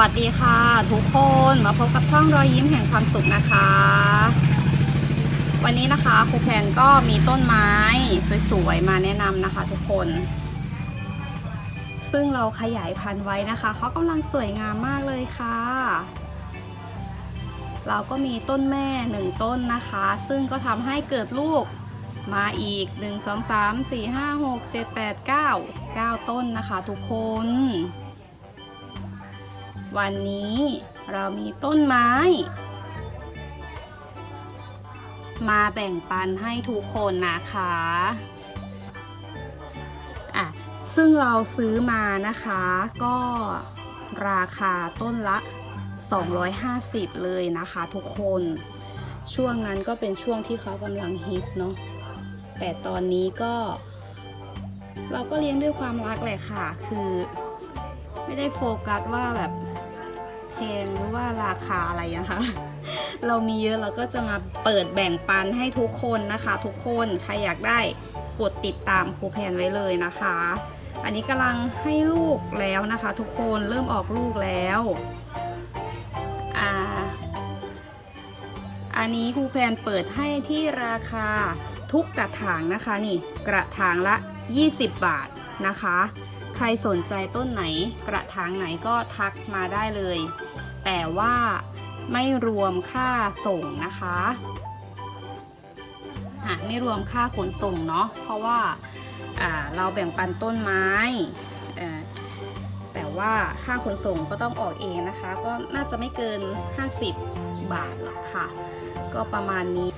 วัสดีค่ะ ทุกคนมาพบกับช่องรอยยิ้มแห่งความสุขนะคะ วันนี้นะคะครูแพนก็มีต้นไม้สวยๆมาแนะนำนะคะ ทุกคน ซึ่งเราขยายพันธุ์ไว้นะคะเขากำลังสวยงามมากเลยค่ะ เราก็มีต้นแม่หนึ่งต้นนะคะ ซึ่งก็ทำให้เกิดลูกมาอีก 1 2 3 4 5 6 7 8 9 9 ต้นนะคะ ทุกคน วันนี้เรามีต้นไม้ มาแบ่งปันให้ทุกคนนะคะอะซึ่งเราซื้อมานะคะ ก็ราคาต้นละ 250 เลยนะคะทุกคน ช่วงนั้นก็เป็นช่วงที่เขากำลังฮิตเนาะแต่ตอนนี้ก็ เราก็เลี้ยงด้วยความรักแหละค่ะ คือ ไม่ได้โฟกัสว่าแบบ แพงหรือว่าราคาอะไรนะคะ เรามีเยอะเราก็จะมาเปิดแบ่งปันให้ทุกคนนะคะ ทุกคนใครอยากได้กดติดตามครูแพนไว้เลยนะคะ อันนี้กำลังให้ลูกแล้วนะคะ ทุกคนเริ่มออกลูกแล้วอ่าอันนี้ครูแพนเปิดให้ที่ราคาทุกกระถางนะคะนี่กระถางละ 20 บาทนะคะ ใครสนใจต้นไหนกระถางไหนก็ทักมาได้เลย แต่ว่าไม่รวมค่าส่งนะคะอะไม่รวมค่าขนส่งเนาะเพราะว่าเราแบ่งปันต้นไม้แต่ว่าค่าขนส่งก็ต้องออกเองนะคะ ก็น่าจะไม่เกิน 50 บาทหรอกค่ะ ก็ประมาณนี้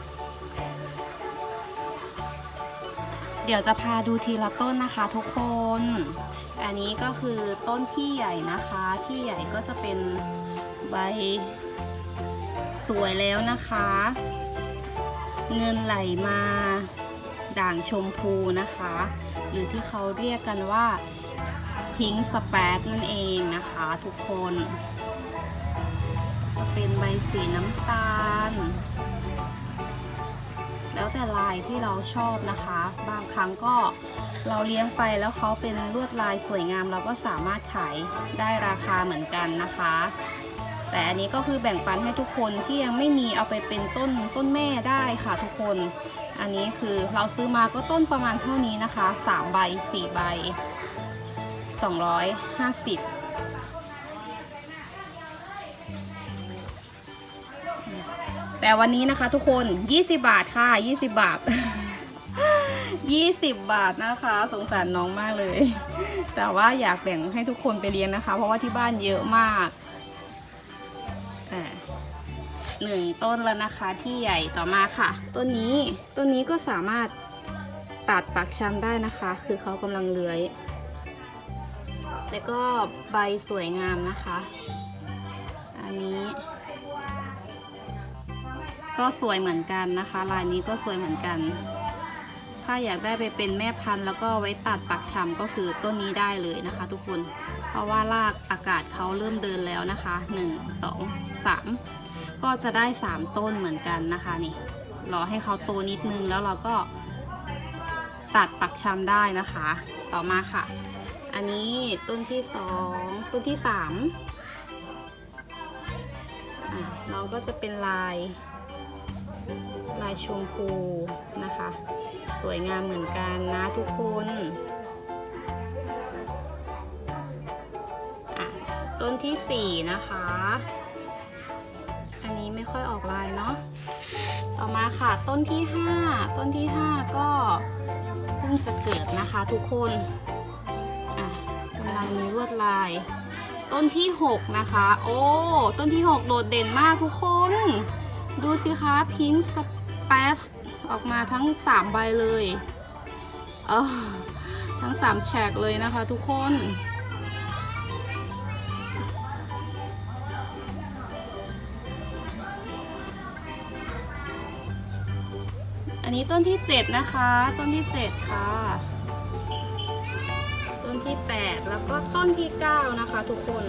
เดี๋ยวจะพาดูทีละต้นนะคะทุกคน อันนี้ก็คือต้นที่ใหญ่นะคะที่ใหญ่ก็จะเป็นใบสวยแล้วนะคะ เงินไหลมาด่างชมพูนะคะ หรือที่เขาเรียกกันว่าพิงสแปดนั่นเองนะคะทุกคน จะเป็นใบสีน้ำตาล แล้วแต่ลายที่เราชอบนะคะ บางครั้งก็เราเลี้ยงไปแล้วเขาเป็นลวดลายสวยงาม เราก็สามารถขายได้ราคาเหมือนกันนะคะ แต่อันนี้ก็คือแบ่งปันให้ทุกคนที่ยังไม่มีเอาไปเป็นต้นต้นแม่ได้ค่ะทุกคน อันนี้คือเราซื้อมาก็ต้นประมาณเท่านี้นะคะ 3 ใบ 4 ใบ 250 แต่วันนี้นะคะทุกคน 20 บาทค่ะ 20 บาท 20 บาทนะคะ สงสารน้องมากเลย แต่ว่าอยากแบ่งให้ทุกคนไปเรียนนะคะ เพราะว่าที่บ้านเยอะมากหนึ่งต้นแล้วนะคะที่ใหญ่ต่อมาค่ะ ต้นนี้ต้นนี้ก็สามารถตัดปักช้ำได้นะคะ คือเขากำลังเลื้อยแต่ก็ใบสวยงามนะคะ อันนี้ ก็สวยเหมือนกันนะคะ ลายนี้ก็สวยเหมือนกัน ถ้าอยากได้ไปเป็นแม่พันธุ์ แล้วก็ไว้ตัดปักชำก็คือต้นนี้ได้เลยนะคะ ทุกคน เพราะว่ารากอากาศเขาเริ่มเดินแล้วนะคะ 1 2 3 ก็จะได้ 3 ต้นเหมือนกันนะคะนี่ รอให้เขาโตนิดนึงแล้วเราก็ตัดปักชำได้นะคะ ต่อมาค่ะ อันนี้ต้นที่ 2 ต้นที่3อะน้องก็จะเป็นลาย ลายชมพูนะคะ สวยงามเหมือนกันนะทุกคนต้นที่ 4 นะคะ อันนี้ไม่ค่อยออกลายเนาะ ต่อมาค่ะต้นที่ 5 ต้นที่ 5 ก็เพิ่งจะเกิดนะคะทุกคนอะกำลังมีลวดลาย ต้นที่ 6 นะคะ โอ้ ต้นที่ 6 โดดเด่นมากทุกคน ดูสิคะพิงค์สเปซออกมาทั้ง 3 ใบเลย เออทั้ง 3 แฉกเลยนะคะทุกคน อันนี้ต้นที่ 7 นะคะ ต้นที่ 7 ค่ะ ต้นที่ 8 แล้วก็ต้นที่ 9 นะคะทุกคน